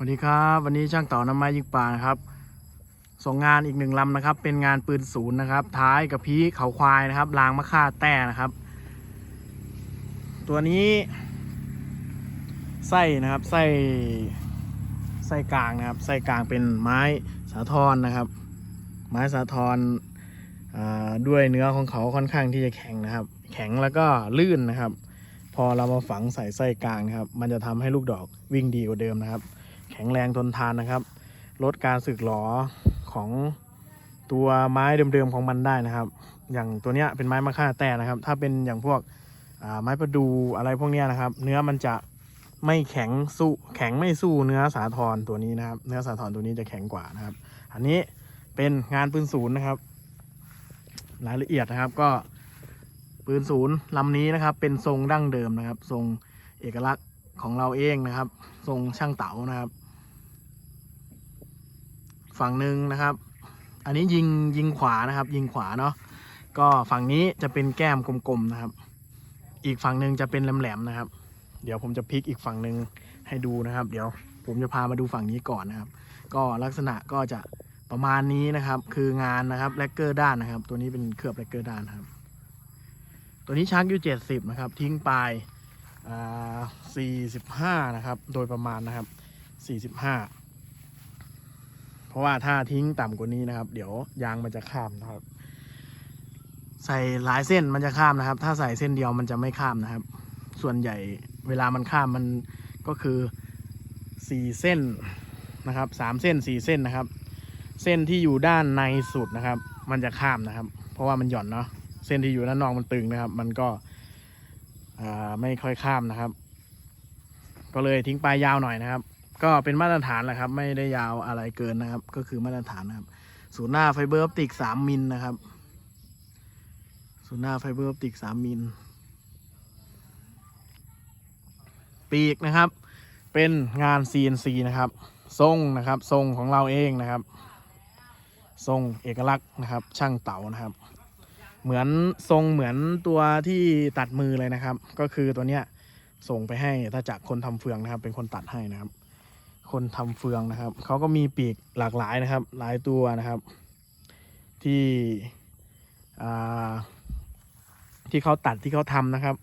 สวัสดีครับวันนี้ช่างต่าน้ำไม้ยิงปลานะครับ ส่งงานอีกหนึ่งลำนะครับ เป็นงานปืนศูนย์นะครับ ท้ายกับพีเขาควายนะครับรางมะค่าแต้นะครับ ตัวนี้ ไส้นะครับไส้ไส้กลางนะครับไส้กลางเป็นไม้สาทรนะครับ ไม้สาทรอ่าด้วยเนื้อของเขาค่อนข้างที่จะแข็งนะครับ แข็งแล้วก็ลื่นนะครับ พอเรามาฝังใส่ไส้กลางนะครับ มันจะทำให้ลูกดอกวิ่งดีกว่าเดิมนะครับ ข็งแรงทนทานนะครับ ลดการสึกหรอของตัวไม้เดิมๆของมันได้นะครับ อย่างตัวเนี้ยเป็นไม้มะค่าแต้นะครับ ถ้าเป็นอย่างพวกไม้ประดูอะไรพวกเนี้ยนะครับ เนื้อมันจะไม่แข็งสู้แข็งไม่สู้เนื้อสาทรตัวนี้นะครับ เนื้อสาทรตัวนี้จะแข็งกว่านะครับ อันนี้เป็นงานปืนศูนย์นะครับ รายละเอียดนะครับก็ปืนศูนย์ลำนี้นะครับ เป็นทรงดั้งเดิมนะครับ ทรงเอกลักษณ์ของเราเองนะครับ ทรงช่างเต๋านะครับ ฝั่งหนึ่งนะครับ อันนี้ยิงยิงขวานะครับ ยิงขวาเนาะก็ฝั่งนี้จะเป็นแก้มกลมๆนะครับ อีกฝั่งหนึ่งจะเป็นแหลมๆนะครับ เดี๋ยวผมจะพลิกอีกฝั่งหนึ่งให้ดูนะครับ เดี๋ยวผมจะพามาดูฝั่งนี้ก่อนนะครับ ก็ลักษณะก็จะประมาณนี้นะครับ คืองานนะครับแลกเกอร์ด้านนะครับ ตัวนี้เป็นเคลือบแลกเกอร์ด้านนะครับ ตัวนี้ชักอยู่70นะครับ ทิ้งปลายอ่า45นะครับ โดยประมาณนะครับ45 เพราะว่าถ้าทิ้งต่ำกว่านี้นะครับ เดี๋ยวยางมันจะข้ามนะครับ ใส่หลายเส้นมันจะข้ามนะครับ ถ้าใส่เส้นเดียวมันจะไม่ข้ามนะครับ ส่วนใหญ่เวลามันข้ามมันก็คือสี่เส้นนะครับสามเส้นสี่เส้นนะครับ เส้นที่อยู่ด้านในสุดนะครับ มันจะข้ามนะครับ เพราะว่ามันหย่อนเนาะเส้นที่อยู่ด้านนอกมันตึงนะครับ มันก็ไม่ค่อยข้ามนะครับ ก็เลยทิ้งปลายยาวหน่อยนะครับ ก็เป็นมาตรฐานแหละครับ ไม่ได้ยาวอะไรเกินนะครับ ก็คือมาตรฐานนะครับ ศูนย์หน้าไฟเบอร์ออปติกสามมิลนะครับ ศูนย์หน้าไฟเบอร์ออปติกสามมิล ปีกนะครับ เป็นงาน CNC นะครับทรงนะครับทรงของเราเองนะครับทรงเอกลักษณ์นะครับ ช่างเต๋านะครับ เหมือนทรงเหมือนตัวที่ตัดมือเลยนะครับ ก็คือตัวเนี้ยส่งไปให้ถ้าจากคนทำเฟืองนะครับ เป็นคนตัดให้นะครับ คนทำเฟืองนะครับ เขาก็มีปีกหลากหลายนะครับ หลายตัวนะครับ ที่ที่เขาตัดที่เขาทำนะครับ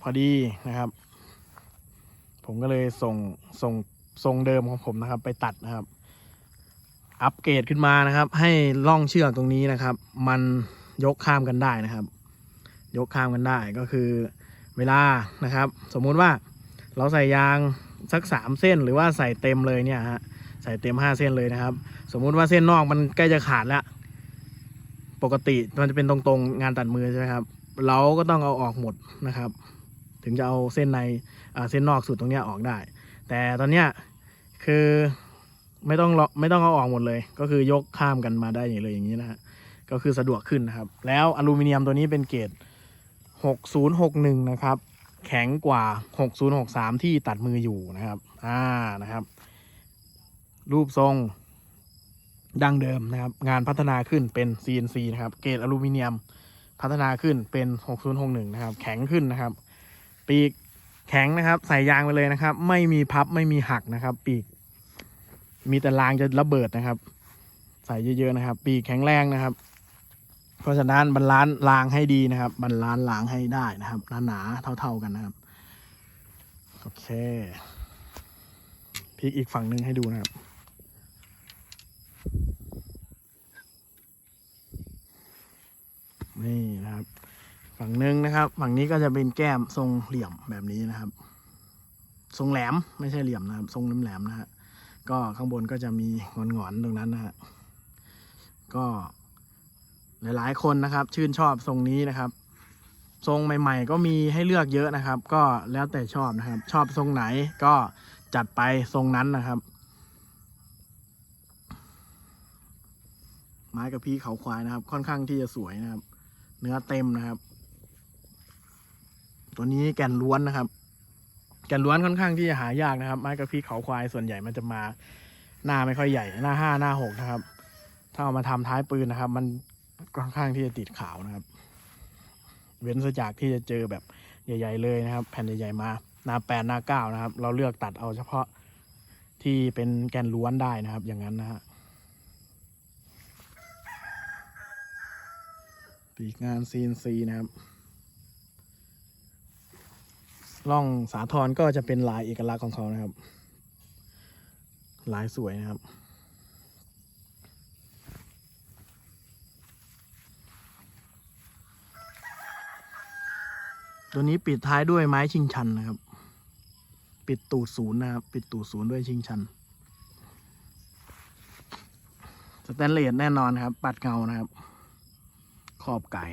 พอดีนะครับ ผมก็เลยส่งส่งทรงเดิมของผมนะครับ ไปตัดนะครับ อัปเกรดขึ้นมานะครับ ให้ล่องเชือกตรงนี้นะครับ มันยกข้ามกันได้นะครับ ยกข้ามกันได้ก็คือเวลานะครับ สมมุติว่าเราใส่ยาง สักสามเส้น หรือว่าใส่เต็มเลยเนี่ยฮะใส่เต็มห้าเส้นเลยนะครับ สมมุติว่าเส้นนอกมันใกล้จะขาดแล้ว ปกติมันจะเป็นตรงๆงานตัดมือใช่ไหมครับ เราก็ต้องเอาออกหมดนะครับ ถึงจะเอาเส้นในอ่าเส้นนอกสุดตรงเนี้ยออกได้ แต่ตอนเนี้ยคือไม่ต้องรอไม่ต้องเอาออกหมดเลย ก็คือยกข้ามกันมาได้อย่างเลยอย่างนี้นะฮะก็คือสะดวกขึ้นนะครับ แล้วอลูมิเนียมตัวนี้เป็นเกรด6061 นะครับ แข็งกว่า 6063 ที่ตัดมืออยู่นะครับ อ่านะครับ รูปทรงดังเดิมนะครับ งานพัฒนาขึ้นเป็น CNC นะครับ เกรดอลูมิเนียมพัฒนาขึ้นเป็น 6061 นะครับ แข็งขึ้นนะครับ ปีกแข็งนะครับ ใส่ยางไปเลยนะครับ ไม่มีพับไม่มีหักนะครับ ปีก มีแต่รางจะระเบิดนะครับ ใส่เยอะๆนะครับ ปีกแข็งแรงนะครับ เพราะฉะนั้นบรรลานซ์รางให้ดีนะครับ บรรลานซ์รางให้ได้นะครับหนาๆเท่า ๆกันนะครับโอเคพลิกอีกฝั่งหนึ่งให้ดูนะครับนี่นะครับ ฝั่งหนึ่งนะครับ ฝั่งนี้ก็จะเป็นแก้มทรงเหลี่ยมแบบนี้นะครับ ทรงแหลมไม่ใช่เหลี่ยมนะครับ ทรงแหลมๆนะฮะก็ข้างบนก็จะมีงอนๆตรงนั้นนะฮะก็ หลายๆคนนะครับ ชื่นชอบทรงนี้นะครับทรงใหม่ ๆ ก็มีให้เลือกเยอะนะครับ ก็แล้วแต่ชอบนะครับ ชอบทรงไหนก็จัดไปทรงนั้นนะครับ ไม้กระพี้เขาควายนะครับ ค่อนข้างที่จะสวยนะครับ เนื้อเต็มนะครับ ตัวนี้แก่นล้วนนะครับ แก่นล้วนค่อนข้างที่จะหายากนะครับ ไม้กระพี้เขาควายส่วนใหญ่มันจะมา หน้าไม่ค่อยใหญ่ หน้าห้าหน้าหกนะครับ ถ้าเอามาทำท้ายปืนนะครับ มัน ค่อนข้างที่จะติดขาวนะครับ เว้นซะจากที่จะเจอแบบใหญ่ ๆ เลยนะครับ แผ่นใหญ่ๆมาหน้าแปดหน้าเก้านะครับ เราเลือกตัดเอาเฉพาะที่เป็นแกนล้วนได้นะครับ อย่างนั้นนะฮะปีกงาน CNC นะครับล่องสาทรก็จะเป็นลายเอกลักษณ์ของเขานะครับ ลายสวยนะครับ ตัวนี้ปิดท้ายด้วยไม้ชิงชันนะครับ ปิดตูดศูนย์นะครับ ปิดตูดศูนย์ด้วยชิงชัน สแตนเลสแน่นอนครับ ปัดเงานะครับ ขอบไก่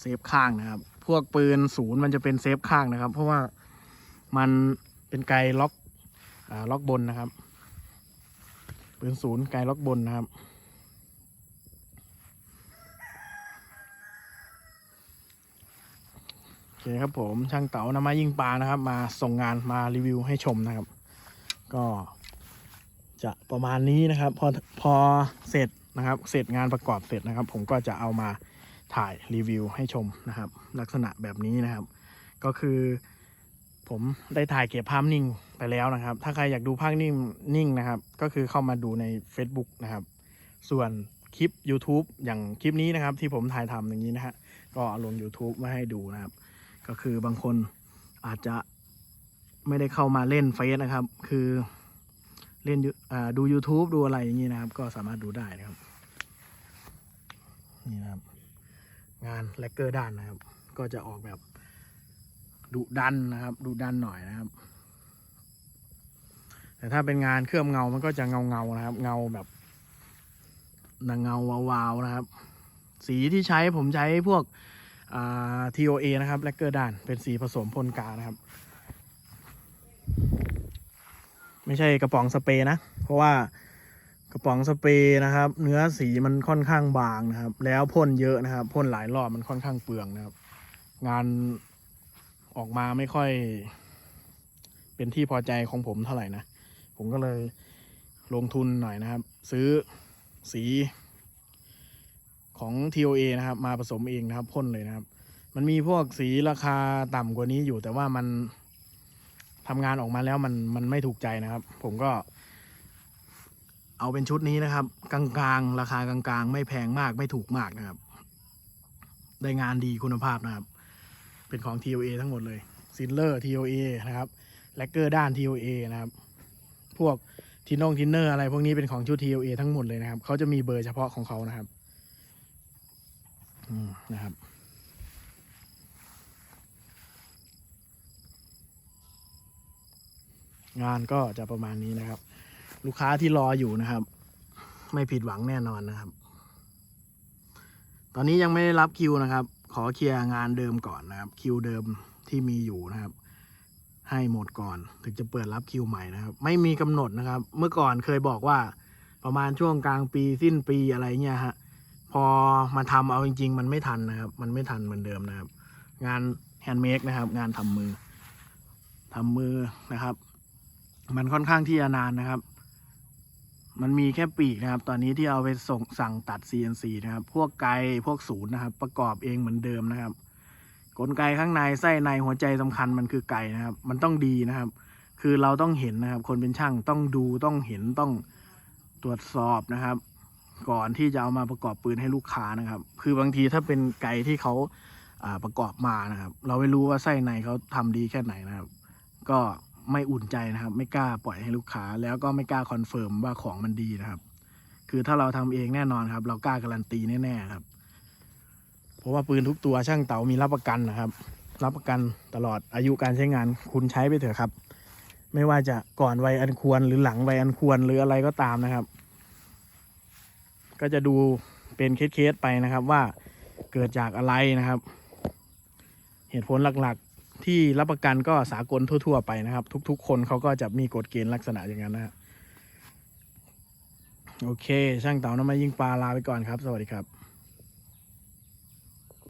เซฟข้างนะครับ พวกปืนศูนย์มันจะเป็นเซฟข้างนะครับ เพราะว่ามันเป็นไกล็อกอล็อกบนนะครับ ปืนศูนย์ไกล็อกบนนะครับ โอเคครับผมช่างเต๋านำมายิงปลานะครับ มาส่งงานมารีวิวให้ชมนะครับ ก็ จะประมาณนี้นะครับ พอพอเสร็จนะครับ เสร็จงานประกอบเสร็จนะครับ ผมก็จะเอามาถ่ายรีวิวให้ชมนะครับ ลักษณะแบบนี้นะครับ ก็คือ ผมได้ถ่ายเก็บภาพนิ่งไปแล้วนะครับ ถ้าใครอยากดูภาพนิ่งนิ่งนะครับ ก็คือเข้ามาดูใน Facebook นะครับ ส่วนคลิป YouTube อย่างคลิปนี้นะครับ ที่ผมถ่ายทำอย่างนี้นะฮะก็เอาลง YouTube มาให้ดูนะครับ ก็คือบางคนอาจจะไม่ได้เข้ามาเล่นเฟซนะครับ คือเล่นยูดู YouTube ดูอะไรอย่างนี้นะครับ ก็สามารถดูได้นะครับนี่นะครับ งานแลกเกอร์ด้านนะครับ ก็จะออกแบบดุดันนะครับดุดันหน่อยนะครับ แต่ถ้าเป็นงานเคลือบเงามันก็จะเงาเงานะครับ เงาแบบเงาวาวๆนะครับ สีที่ใช้ผมใช้พวก TOA นะครับแลกเกอร์ด้านเป็นสีผสมพ่นกานะครับ ไม่ใช่กระป๋องสเปรย์นะ เพราะว่ากระป๋องสเปรย์นะครับ เนื้อสีมันค่อนข้างบางนะครับ แล้วพ่นเยอะนะครับพ่นหลายรอบมันค่อนข้างเปลืองนะครับ งานออกมาไม่ค่อย เป็นที่พอใจของผมเท่าไหร่นะ ผมก็เลยลงทุนหน่อยนะครับ ซื้อสี ของ TOA นะครับมาผสมเองนะครับพ่นเลยนะครับ มันมีพวกสีราคาต่ำกว่านี้อยู่ แต่ว่ามันทำงานออกมาแล้วมันมันไม่ถูกใจนะครับ ผมก็ เอาเป็นชุดนี้นะครับ กลางๆ ราคากลางๆ ไม่แพงมากไม่ถูกมากนะครับ ได้งานดีคุณภาพนะครับ เป็นของ TOA ทั้งหมดเลยซินเลอร์ TOA นะครับแลกเกอร์ด้าน TOA นะครับ พวกทินนงทินเนอร์อะไรพวกนี้เป็นของชุด TOA ทั้งหมดเลยนะครับ เขาจะมีเบอร์เฉพาะของเขานะครับ นะครับ งานก็จะประมาณนี้นะครับ ลูกค้าที่รออยู่นะครับ ไม่ผิดหวังแน่นอนนะครับ ตอนนี้ยังไม่ได้รับคิวนะครับ ขอเคลียร์งานเดิมก่อนนะครับ คิวเดิมที่มีอยู่นะครับให้หมดก่อนถึงจะเปิดรับคิวใหม่นะครับ ไม่มีกำหนดนะครับ เมื่อก่อนเคยบอกว่าประมาณช่วงกลางปีสิ้นปีอะไรเงี้ยฮะ พอมาทำเอาจริง ๆ มันไม่ทันนะครับ มันไม่ทันเหมือนเดิมนะครับ งานแฮนด์เมดนะครับ งานทำมือทำมือนะครับ มันค่อนข้างที่จะนานนะครับ มันมีแค่ปีกนะครับ ตอนนี้ที่เอาไปส่งสั่งตัด CNC นะครับ พวกไกพวกศูนย์นะครับ ประกอบเองเหมือนเดิมนะครับ กลไกข้างในไส้ในหัวใจสำคัญมันคือไก่นะครับ มันต้องดีนะครับ คือเราต้องเห็นนะครับ คนเป็นช่างต้องดูต้องเห็นต้องตรวจสอบนะครับ ก่อนที่จะเอามาประกอบปืนให้ลูกค้านะครับ คือบางทีถ้าเป็นไกที่เขาประกอบมานะครับ เราไม่รู้ว่าไส้ในเขาทำดีแค่ไหนนะครับ ก็ไม่อุ่นใจนะครับ ไม่กล้าปล่อยให้ลูกค้า แล้วก็ไม่กล้าคอนเฟิร์มว่าของมันดีนะครับ คือถ้าเราทำเองแน่นอนครับ เรากล้าการันตีแน่ๆครับ เพราะว่าปืนทุกตัวช่างเต๋ามีรับประกันนะครับ รับประกันตลอดอายุการใช้งานคุณใช้ไปเถอะครับ ไม่ว่าจะก่อนวัยอันควรหรือหลังวัยอันควรหรืออะไรก็ตามนะครับ ก็จะดูเป็นเคสๆไปนะครับว่าเกิดจากอะไรนะครับ เหตุผลหลักๆที่รับประกันก็สากลทั่ว ๆ ไปนะครับ ทุก ๆ คนเขาก็จะมีกฎเกณฑ์ลักษณะอย่างนั้นนะโอเค ช่างเต่าน้ำมายิงปลาลาไปก่อนครับ สวัสดีครับ